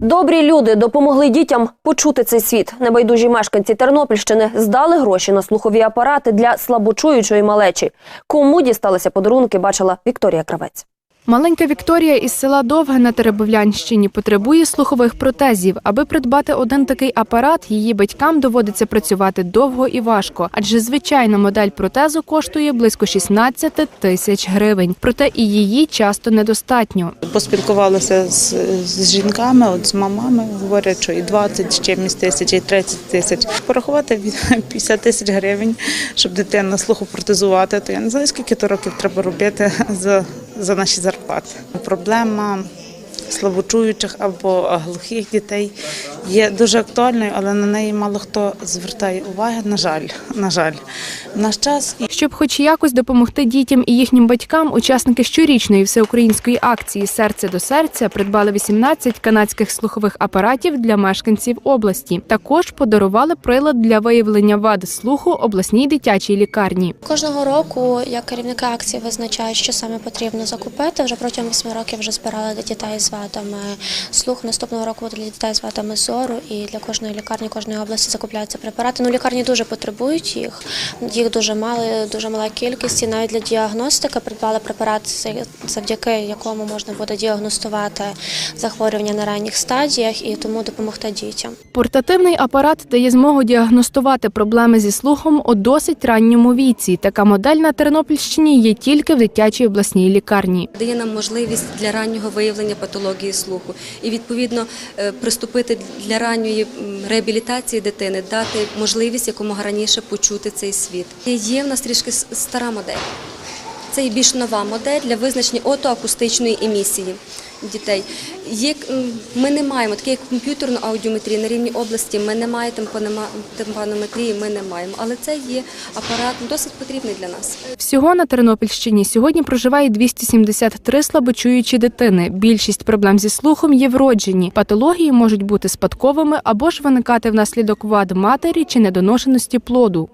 Добрі люди допомогли дітям почути цей світ. Небайдужі мешканці Тернопільщини здали гроші на слухові апарати для слабочуючої малечі. Кому дісталися подарунки, бачила Вікторія Кравець. Маленька Вікторія із села Довге на Теребовлянщині потребує слухових протезів. Аби придбати один такий апарат, її батькам доводиться працювати довго і важко, адже звичайна модель протезу коштує близько 16 тисяч гривень. Проте і її часто недостатньо. Поспілкувалася з, з жінками, от з мамами, говорять, що і 20 з чимось тисяч, і 30 тисяч. Порахувати від 50 тисяч гривень, щоб дитину слухопротезувати, то я не знаю, скільки то років треба робити за, за наші зарплати. Проблема слабочуючих або глухих дітей є дуже актуальною, але на неї мало хто звертає уваги. На жаль, на жаль, в наш час Щоб хоч якось допомогти дітям і їхнім батькам, учасники щорічної всеукраїнської акції Серце до серця придбали 18 канадських слухових апаратів для мешканців області. Також подарували прилад для виявлення вад слуху обласній дитячій лікарні. Кожного року як керівники акції визначають, що саме потрібно закупити. Вже протягом 8 років вже збирали для дітей з вадами слух. Наступного року буде для дітей з вадами зору. І для кожної лікарні, кожної області закупляються препарати. Ну, лікарні дуже потребують їх. Їх дуже мало, дуже мала кількість. І навіть для діагностики придбали препарат, завдяки якому можна буде діагностувати захворювання на ранніх стадіях і тому допомогти дітям. Портативний апарат дає змогу діагностувати проблеми зі слухом у досить ранньому віці. Така модель на Тернопільщині є тільки в дитячій обласній лікарні. дає нам можливість для раннього виявлення патології слуху і відповідно е, приступити для ранньої реабілітації дитини, дати можливість якомога раніше почути цей світ. Є в нас трішки стара модель. Це є більш нова модель для визначення отоакустичної емісії дітей. Є, ми не маємо таке як комп'ютерну аудіометрію на рівні області. Ми не маємо тимпанометрії, ми не маємо. Але це є апарат досить потрібний для нас. Всього на Тернопільщині сьогодні проживає 273 слабочуючі дитини. Більшість проблем зі слухом є вроджені. Патології можуть бути спадковими або ж виникати внаслідок вад матері чи недоношеності плоду.